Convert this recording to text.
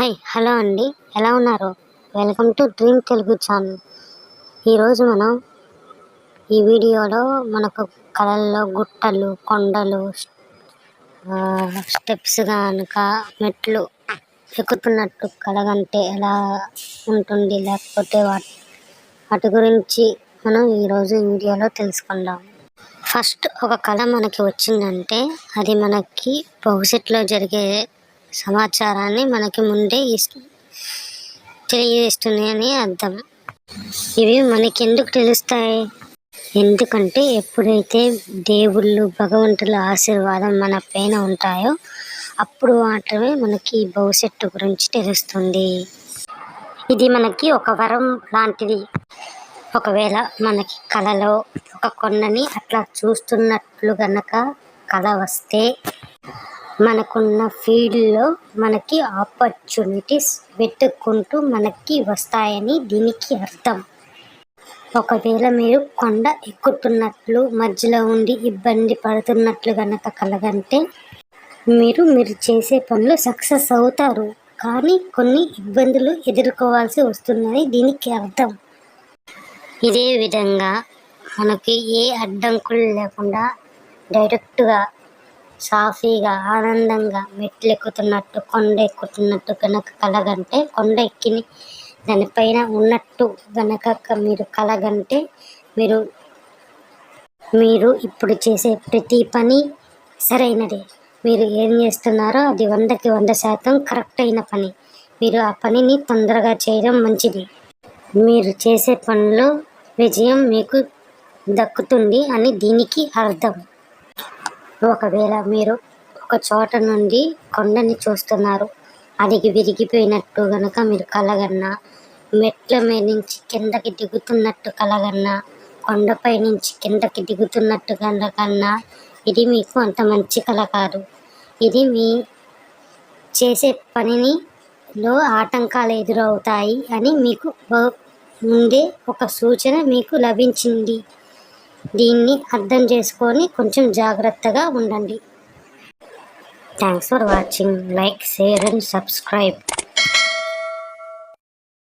Hi hello అండి. ఎలా ఉన్నారు? Welcome to dream Telugu channel. ఈరోజు మనం ఈ వీడియోలో మనకు కళల్లో గుట్టలు కొండలు స్టెప్స్ కనుక మెట్లు ఎక్కుతున్నట్టు కలగంటే ఎలా ఉంటుంది? లేకపోతే వాటి వాటి గురించి మనం ఈరోజు ఈ వీడియోలో తెలుసుకుందాం. ఫస్ట్ ఒక కళ మనకి వచ్చిందంటే అది మనకి భవిష్యత్తులో జరిగే సమాచారాన్ని మనకి ముందే ఇస్- తెలియజేస్తుంది అని అర్థం. ఇవి మనకి ఎందుకు తెలుస్తాయి? ఎందుకంటే ఎప్పుడైతే దేవుళ్ళు భగవంతుల ఆశీర్వాదం మన పైన ఉంటాయో అప్పుడు మాత్రమే మనకి భవిష్యత్తు గురించి తెలుస్తుంది. ఇది మనకి ఒక వరం లాంటిది. ఒకవేళ మనకి కళలో ఒక కొండని అట్లా చూస్తున్నట్లు గనక కళ వస్తే మనకున్న ఫీల్డ్లో మనకి ఆపర్చునిటీస్ వెతుక్కుంటూ మనకి వస్తాయని దీనికి అర్థం. ఒకవేళ మీరు కొండ ఎక్కుతున్నట్లు మధ్యలో ఉండి ఇబ్బంది పడుతున్నట్లు కనుక కలగంటే మీరు మీరు చేసే పనులు సక్సెస్ అవుతారు. కానీ కొన్ని ఇబ్బందులు ఎదుర్కోవాల్సి వస్తుందని దీనికి అర్థం. ఇదే విధంగా మనకి ఏ అడ్డంకులు లేకుండా డైరెక్ట్గా సాఫీగా ఆనందంగా మెట్లు ఎక్కుతున్నట్టు కొండ ఎక్కుతున్నట్టు కనుక కలగంటే కొండ ఎక్కిని దానిపైన ఉన్నట్టు గనక మీరు కలగంటే మీరు మీరు ఇప్పుడు చేసే ప్రతి పని సరైనది. మీరు ఏం చేస్తున్నారో అది వందకి వంద శాతం కరెక్ట్ అయిన పని. మీరు ఆ పనిని తొందరగా చేయడం మంచిది. మీరు చేసే పనిలో విజయం మీకు దక్కుతుంది అని దీనికి అర్థం. ఒకవేళ మీరు ఒక చోట నుండి కొండని చూస్తున్నారు అది విరిగిపోయినట్టు గనక మీరు కలగన్నా మెట్ల మీద నుంచి కిందకి దిగుతున్నట్టు కలగన్నా కొండపై నుంచి కిందకి దిగుతున్నట్టు కన్నా ఇది మీకు అంత మంచి కళ కాదు. ఇది మీ చేసే పనిని లో ఆటంకాలు ఎదురవుతాయి అని మీకు ముందే ఒక సూచన మీకు లభించింది. దీన్ని అర్థం చేసుకొని కొంచెం జాగ్రత్తగా ఉండండి. Thanks for watching like share and subscribe